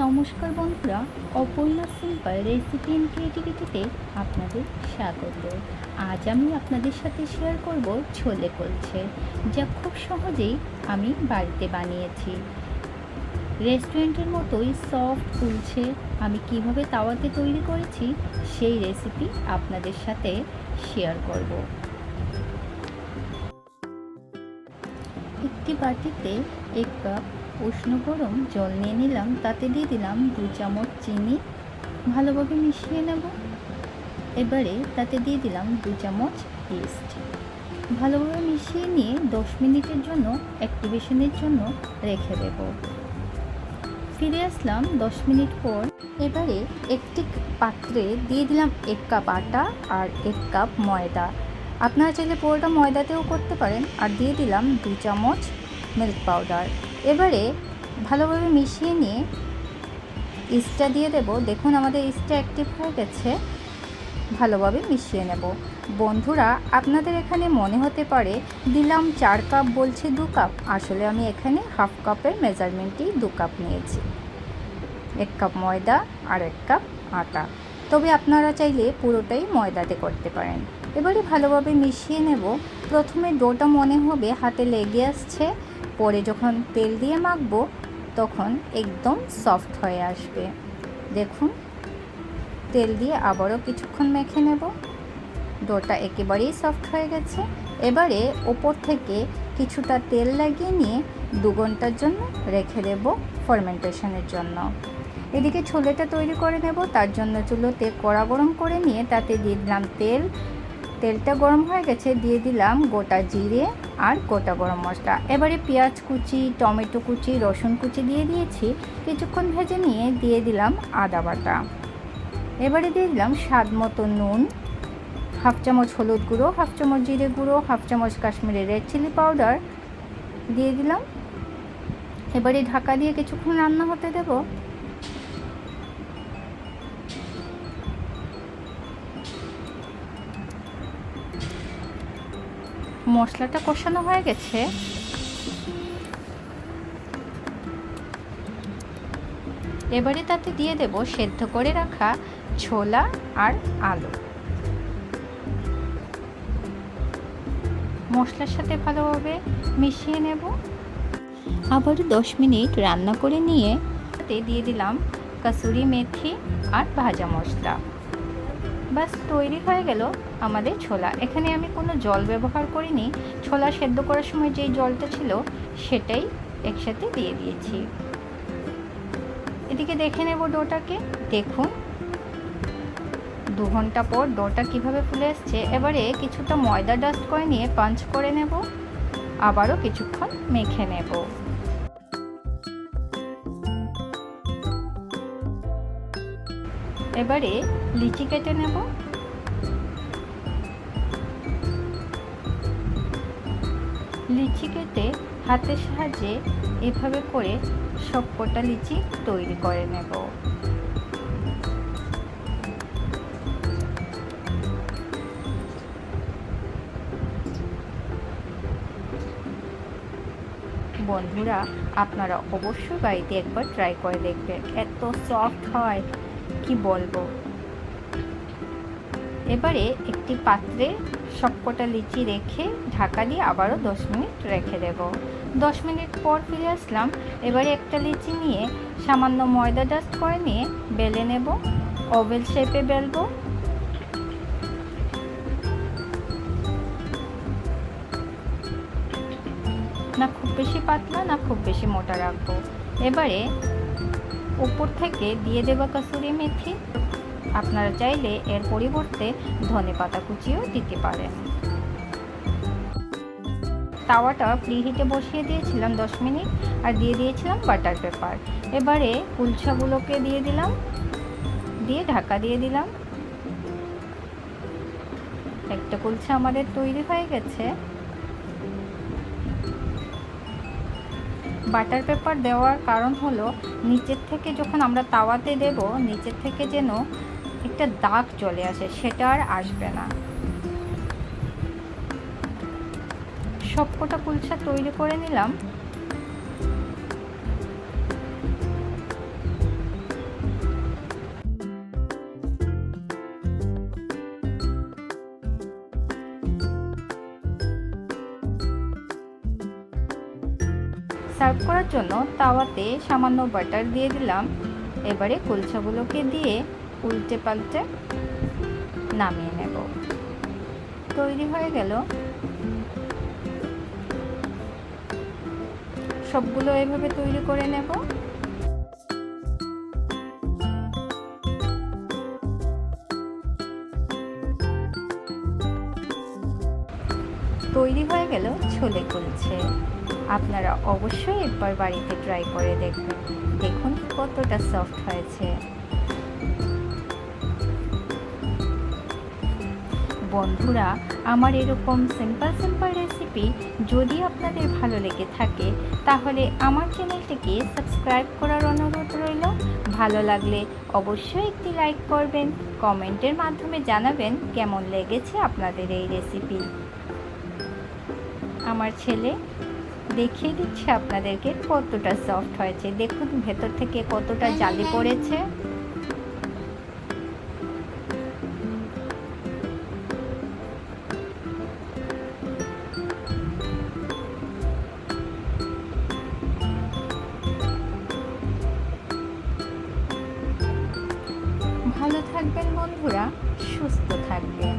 নমস্কার বন্ধুরা, Apurna simple recipe in ক্রিয়েটিভিটিতে আপনাদের স্বাগত। আজ আমি আপনাদের সাথে শেয়ার করব ছোলে কলছে, যা খুব সহজেই আমি বাড়িতে বানিয়েছি। রেস্টুরেন্টের মতোই সফট কুলছে, আমি কীভাবে তাওয়াতে তৈরি করেছি সেই রেসিপি আপনাদের সাথে শেয়ার করব। একটি বাটিতে এক কাপ উষ্ণ গরম জল নিয়ে নিলাম, তাতে দিয়ে দিলাম দু চামচ চিনি। ভালোভাবে মিশিয়ে নেব। এবারে তাতে দিয়ে দিলাম দু চামচ পেস্ট ভালোভাবে মিশিয়ে নিয়ে দশ মিনিটের জন্য অ্যাক্টিভেশনের জন্য রেখে দেব। ফিরে আসলাম দশ মিনিট পর। এবারে একটি পাত্রে দিয়ে দিলাম এক কাপ আটা আর এক কাপ ময়দা। আপনারা চাইলে পুরোটা ময়দাতেও করতে পারেন। আর দিয়ে দিলাম দু চামচ মিল্ক পাউডার এবারে ভালোভাবে মিশিয়ে নিয়ে ইস্টটা দিয়ে দেব। দেখুন আমাদের ইস্টটা অ্যাক্টিভ হয়ে গেছে। ভালোভাবে মিশিয়ে নেব। বন্ধুরা, আপনাদের এখানে মনে হতে পারে, দিলাম চার কাপ বলছে দু কাপ আসলে আমি এখানে হাফ কাপের মেজারমেন্টই দু কাপ নিয়েছি। এক কাপ ময়দা আর এক কাপ আটা। তবে আপনারা চাইলে পুরোটাই ময়দাতে করতে পারেন। এবারে ভালোভাবে মিশিয়ে নেব। প্রথমে ডোটা মনে হবে হাতে লেগে আসছে। পরে যখন তেল দিয়ে মাখবো, তখন একদম সফট হয়ে আসবে। দেখুন, তেল দিয়ে আবারও কিছুক্ষণ মেখে নেব। ডোটা একেবারেই সফট হয়ে গেছে। এবারে ওপর থেকে কিছুটা তেল লাগিয়ে নিয়ে দু ঘণ্টার জন্য রেখে দেব ফার্মেন্টেশনের জন্য। এদিকে ছোলেটা তৈরি করে নেব। তার জন্য চুলোতে কড়া গরম করে নিয়ে তাতে দিয়ে দিলাম তেল। তেলটা গরম হয়ে গেছে, দিয়ে দিলাম গোটা জিরে আর গোটা গরম মশলা। এবারে পেঁয়াজ কুচি, টমেটো কুচি, রসুন কুচি দিয়ে দিয়েছি। কিছুক্ষণ ভেজে নিয়ে দিয়ে দিলাম আদা বাটা। এবারে দিয়ে দিলাম স্বাদ মতো নুন, হাফ চামচ হলুদ গুঁড়ো, হাফ চামচ জিরে গুঁড়ো, হাফ চামচ কাশ্মীরি রেড চিলি পাউডার। দিয়ে দিলাম। এবারে ঢাকা দিয়ে কিছুক্ষণ রান্না হতে দেবো। মশলাটা কষানো হয়ে গেছে। এবারে তাতে দিয়ে দেব সেদ্ধ করে রাখা ছোলা আর আলু। মশলার সাথে ভালোভাবে মিশিয়ে নেব। আবার দশ মিনিট রান্না করে নিয়ে তাতে দিয়ে দিলাম কাসুরি মেথি আর ভাজা মশলা। বাস তৈরি হয়ে গেল আমাদের ছোলা। এখানে আমি কোনো জল ব্যবহার করিনি। ছোলা সেদ্ধ করার সময় যেই জলটা ছিল, সেটাই একসাথে দিয়ে দিয়েছি। এদিকে দেখে নেব ডোটাকে। দেখুন দু ঘণ্টা পর ডোটা কীভাবে ফুলে এসছে। এবারে কিছুটা ময়দা ডাস্ট করে নিয়ে পাঞ্চ করে নেব। আবারও কিছুক্ষণ মেখে নেব। এবারে লিচি কেটে নেব। লিচি কেটে হাতের সাহায্যে এভাবে করে সবকটা লিচি তৈরি করে নেব। বন্ধুরা, আপনারা অবশ্যই বাড়িতে একবার ট্রাই করে দেখবেন, এত সফট হয়। কি বলব? এবারে একটি পাত্রে সবকটা লিচি রেখে ঢাকা দিয়ে আবারও দশ মিনিট রেখে দেব। দশ মিনিট পর ফিরে আসলাম। এবারে একটা লিচি নিয়ে সামান্য ময়দা ডাস্ট করে নিয়ে বেলে নেব। ওভেল শেপে বেলবো। না খুব বেশি পাতলা, না খুব বেশি মোটা রাখব। এবারে উপর থেকে দিয়ে দেবো কাসুরি মেথি। আপনারা চাইলে এর পরিবর্তে ধনে পাতা কুচিও দিতে পারেন। তাওয়াটা প্রিহিটে বসিয়ে দিয়েছিলাম দশ মিনিট আর দিয়ে দিয়েছিলাম বাটার পেপার। এবারে কুলছাগুলোকে দিয়ে দিলাম, দিয়ে ঢাকা দিয়ে দিলাম। একটা কুলছা আমাদের তৈরি হয়ে গেছে। বাটার পেপার দেওয়ার কারণ হলো, নিচের থেকে যখন আমরা তাওয়াতে দেব, নিচের থেকে যেন একটা দাগ চলে আসে, সেটা আর আসবে না। সবকটা কুলসা তৈরি করে নিলাম। সার্ভ করার জন্য তাওয়াতে সামান্য বাটার দিয়ে দিলাম। এবারে কুলচাগুলোকে দিয়ে উল্টে পাল্টে নামিয়ে নেব। তৈরি হয়ে গেল। সবগুলো এভাবে তৈরি করে নেব। তৈরি হয়ে গেল ছোলে কুলছে আপনারা অবশ্যই একবার বাড়িতে ট্রাই করে দেখবেন। দেখুন কতটা সফট হয়েছে। বন্ধুরা, আমার এরকম সিম্পল সিম্পল রেসিপি যদি আপনাদের ভালো লেগে থাকে, তাহলে আমার চ্যানেলটিকে সাবস্ক্রাইব করার অনুরোধ রইল। ভালো লাগলে অবশ্যই একটি লাইক করবেন কমেন্টের মাধ্যমে জানাবেন কেমন লেগেছে আপনাদের এই রেসিপি আমার ছেলে। দেখিয়ে দিচ্ছে আপনাদেরকে কতটা সফট হয়েছে। দেখুন, ভেতর থেকে কতটা জালি পড়েছে। ভালো থাকবেন বন্ধুরা, সুস্থ থাকবেন।